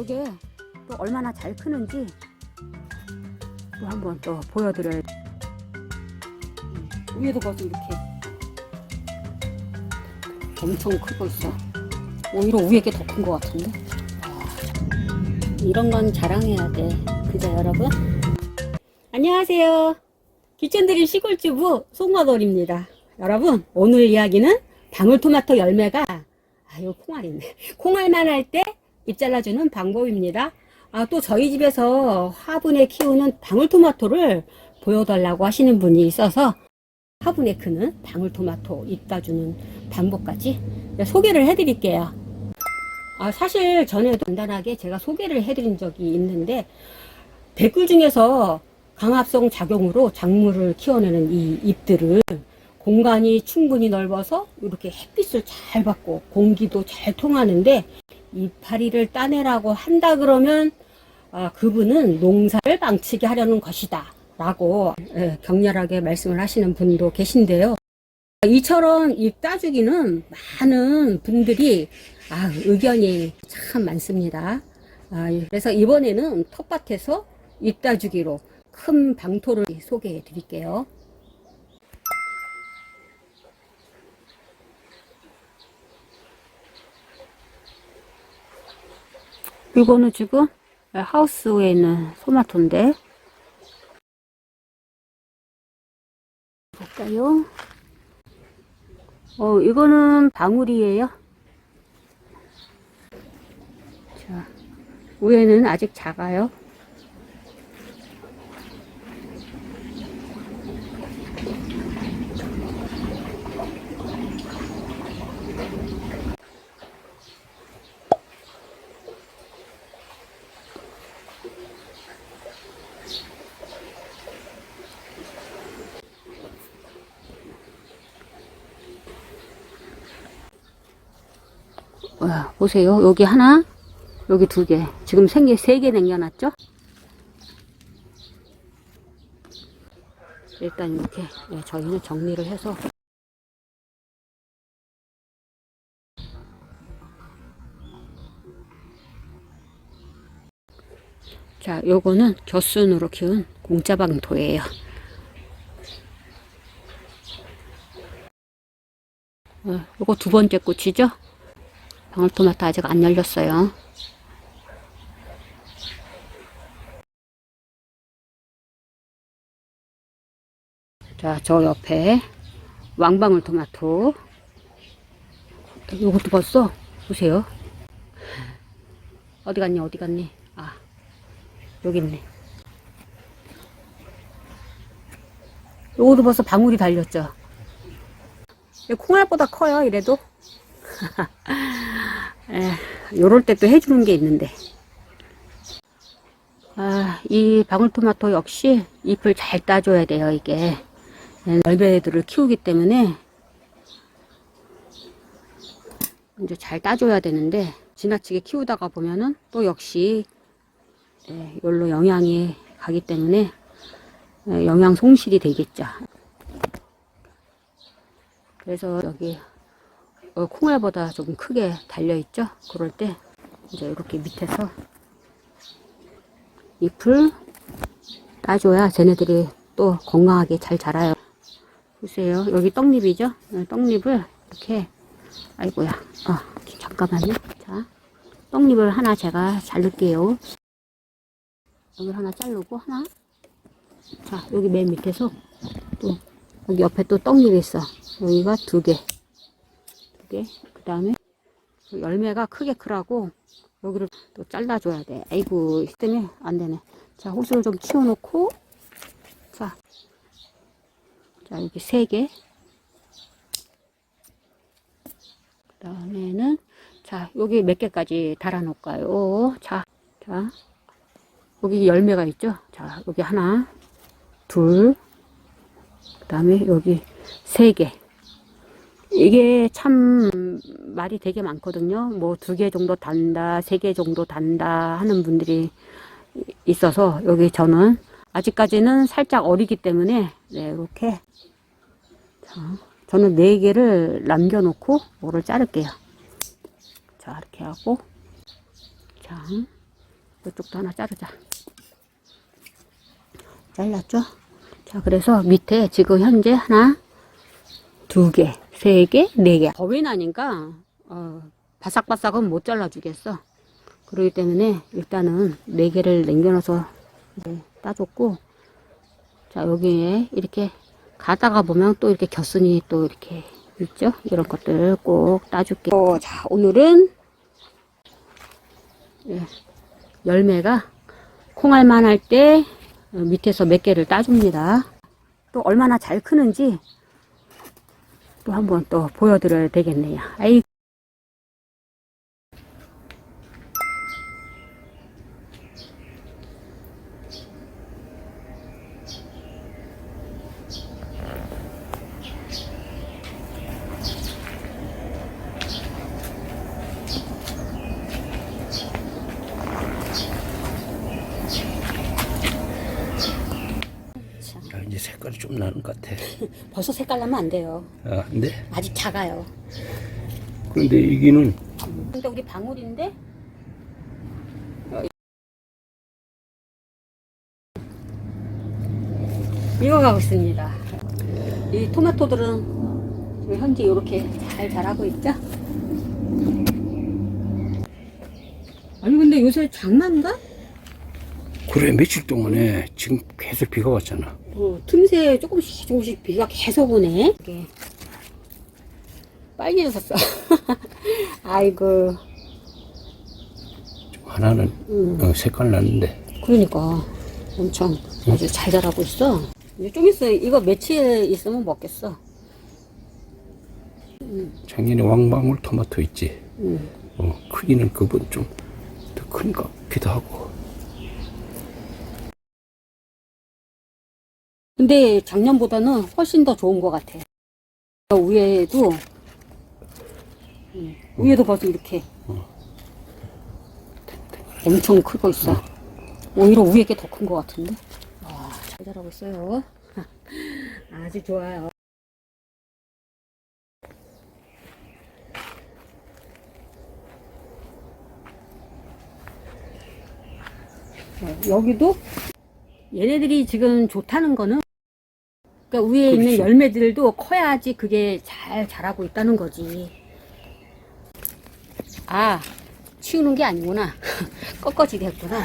요게 또 얼마나 잘 크는지 또 한번 또 보여드려요. 음, 위에도 거기 이렇게 엄청 크고 있어. 오히려 위에 게 더 큰 것 같은데. 와, 이런 건 자랑해야 돼. 그죠, 여러분? 안녕하세요. 귀천드림 시골주부 송마돌입니다. 여러분, 오늘 이야기는 방울토마토 열매가, 아, 이거 콩알 있네. 콩알만 할 때 잎 잘라주는 방법입니다. 아, 또 저희 집에서 화분에 키우는 방울토마토를 보여달라고 하시는 분이 있어서 화분에 크는 방울토마토 잎 따주는 방법까지 소개를 해드릴게요. 아, 사실 전에도 간단하게 제가 소개를 해드린 적이 있는데 댓글 중에서 강압성 작용으로 작물을 키워내는 이 잎들을 공간이 충분히 넓어서 이렇게 햇빛을 잘 받고 공기도 잘 통하는데 이파리를 따내라고 한다 그러면 아, 그분은 농사를 망치게 하려는 것이다 라고 예, 격렬하게 말씀을 하시는 분도 계신데요. 이처럼 잎 따주기는 많은 분들이 아, 의견이 참 많습니다. 아, 그래서 이번에는 텃밭에서 잎 따주기로 큰 방토를 소개해 드릴게요. 이거는 지금 하우스에 있는 토마토인데 볼까요? 어, 이거는 방울이에요. 자, 위에는 아직 작아요. 와, 보세요. 여기 하나, 여기 두 개. 지금 생개 세 개 남겨놨죠? 일단 이렇게 예, 저희는 정리를 해서 자, 요거는 겨순으로 키운 공짜방토예요. 어, 요거 두 번째 꽃이죠? 방울토마토 아직 안 열렸어요. 자, 저 옆에 왕방울토마토. 요것도 벌써 보세요. 어디 갔니? 어디 갔니? 아, 여기 있네. 요것도 벌써 방울이 달렸죠. 콩알보다 커요, 이래도. 에, 요럴 때 또 해주는 게 있는데. 아, 이 방울토마토 역시 잎을 잘 따줘야 돼요, 이게. 열매들을 키우기 때문에 이제 잘 따줘야 되는데 지나치게 키우다가 보면은 또 역시 예, 열로 영양이 가기 때문에 예, 영양 손실이 되겠죠. 그래서 여기 어, 콩알보다 좀 크게 달려 있죠. 그럴 때 이제 이렇게 밑에서 잎을 따줘야 쟤네들이 또 건강하게 잘 자라요. 보세요. 여기 떡잎이죠? 네, 떡잎을 이렇게, 아이고야. 어, 잠깐만요. 자, 떡잎을 하나 제가 자를게요. 여기 하나 자르고, 하나. 자, 여기 맨 밑에서 또, 여기 옆에 또 떡잎이 있어. 여기가 두 개. 두 개. 그 다음에 열매가 크게 크라고 여기를 또 잘라줘야 돼. 아이고, 때문에 안 되네. 자, 호수를 좀 치워놓고, 자, 자, 여기 세 개. 그 다음에는, 자, 여기 몇 개까지 달아 놓을까요? 자, 자, 여기 열매가 있죠? 자, 여기 하나, 둘, 그 다음에 여기 세 개. 이게 참 말이 되게 많거든요. 뭐 두 개 정도 단다, 세 개 정도 단다 하는 분들이 있어서 여기 저는 아직까지는 살짝 어리기 때문에 네, 이렇게 자, 저는 네 개를 남겨놓고 뭐를 자를게요. 자, 이렇게 하고 자, 이쪽도 하나 자르자. 잘랐죠? 자, 그래서 밑에 지금 현재 하나, 두 개, 세 개, 네 개. 더위 나니까, 어, 바삭바삭은 못 잘라주겠어. 그러기 때문에 일단은 네 개를 남겨놔서 따줬고, 자, 여기에 이렇게 가다가 보면 또 이렇게 겨순이 또 이렇게 있죠? 이런 것들 꼭 따줄게요. 어, 자, 오늘은 예, 열매가 콩알만 할 때 밑에서 몇 개를 따줍니다. 또 얼마나 잘 크는지 또 한번 또 보여드려야 되겠네요. 아이 아, 이제 색깔이 좀 나는 것 같아. 벌써 색깔 나면 안 돼요. 아, 근데 아직 작아요. 그런데 이기는 근데 우리 방울인데 익어가고 있습니다. 이 토마토들은 지금 현재 이렇게 잘 자라고 있죠? 아니 근데 요새 장마인가? 그래 며칠 동안에 지금 계속 비가 왔잖아. 어, 틈새 조금씩 조금씩 비가 계속 오네. 이게 빨개졌었어. 아이고. 좀 하나는 음. 어, 색깔 났는데 그러니까 엄청 아주 잘 자라고 있어. 이제 좀 있어 이거 며칠 있으면 먹겠어. 작년에 왕방울 토마토 있지. 음. 어, 크기는 그보다 좀더 큰 것 같기도 하고. 근데 작년보다는 훨씬 더 좋은 것 같아. 위에도 음, 위에도 벌써 이렇게 엄청 크고 있어. 오히려 위에 게 더 큰 것 같은데. 와, 잘 자라고 있어요. 아주 좋아요. 네, 여기도 얘네들이 지금 좋다는 거는 그러니까 위에 있는 그렇지. 열매들도 커야지 그게 잘 자라고 있다는 거지. 아, 치우는 게 아니구나. 꺾어지게 했구나.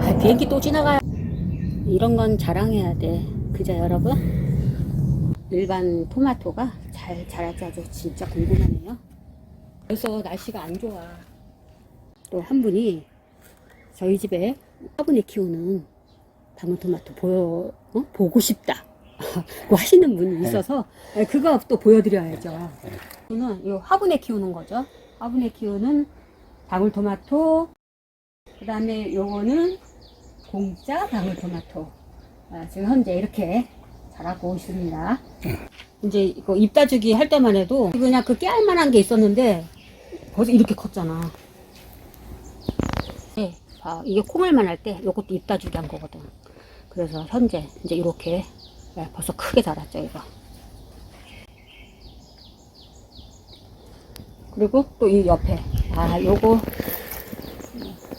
아, 비행기 또 지나가요. 이런 건 자랑해야 돼. 그죠, 여러분? 일반 토마토가 잘 자랄지 아주 진짜 궁금하네요. 그래서 날씨가 안 좋아. 또 한 분이 저희 집에 화분에 키우는 방울토마토 보여, 어? 보고 싶다. 고 하시는 분이 있어서 네, 그거 또 보여드려야죠. 저는 이 화분에 키우는 거죠. 화분에 키우는 방울토마토. 그 다음에 요거는 공짜 방울토마토. 아, 지금 현재 이렇게 자라고 있습니다. 이제 이거 잎 따주기 할 때만 해도 그냥 그 깨알만한 게 있었는데 벌써 이렇게 컸잖아. 네, 아, 이게 콩알만 할 때 이것도 잎 따주기 한 거거든. 그래서 현재 이제 이렇게 네, 벌써 크게 자랐죠, 이거. 그리고 또 이 옆에 아 요거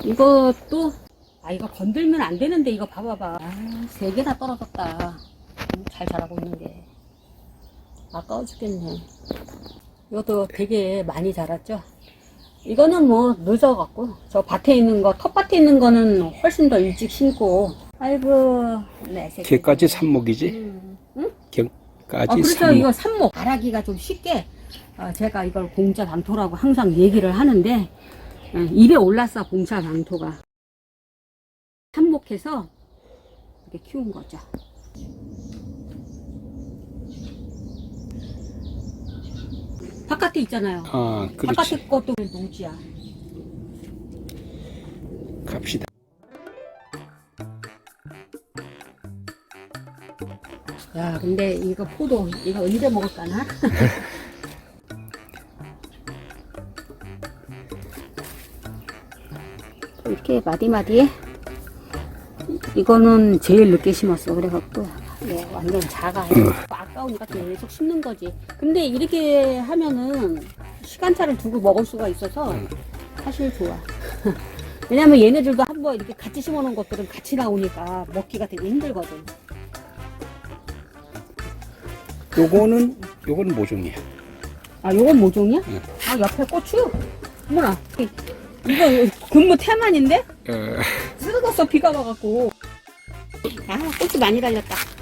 이것도 아 이거 건들면 안 되는데 이거 봐봐봐. 아세 개나 떨어졌다. 음, 잘 자라고 있는 게. 아까워 죽겠네. 이것도 되게 많이 자랐죠 이거는 뭐 늦어갖고 저 밭에 있는 거 텃밭에 있는 거는 훨씬 더 일찍 심고 아이고 네. 개까지 삽목이지. 음, 응? 개까지 아, 그렇죠. 삽목. 이거 삽목. 알아기가 좀 쉽게, 어, 제가 이걸 공짜 방토라고 항상 얘기를 하는데, 예, 입에 올랐어, 공짜 방토가. 삽목해서, 이렇게 키운 거죠. 바깥에 있잖아요. 아, 그렇지. 바깥에 것도 노지야. 갑시다. 야, 근데 이거 포도, 이거 언제 먹을까나? 이렇게 마디마디에 이거는 제일 늦게 심었어. 그래갖고 네, 완전 작아요. 아까우니까 계속 심는 거지. 근데 이렇게 하면은 시간차를 두고 먹을 수가 있어서 응. 사실 좋아. 왜냐면 얘네들도 한번 이렇게 같이 심어놓은 것들은 같이 나오니까 먹기가 되게 힘들거든. 요거는 요거는 모종이야. 아, 요건 모종이야? 응. 아, 옆에 고추? 어머나. 이거 근무 태만인데? 어, 쓰러졌어, 비가 와갖고. 아, 고추 많이 달렸다.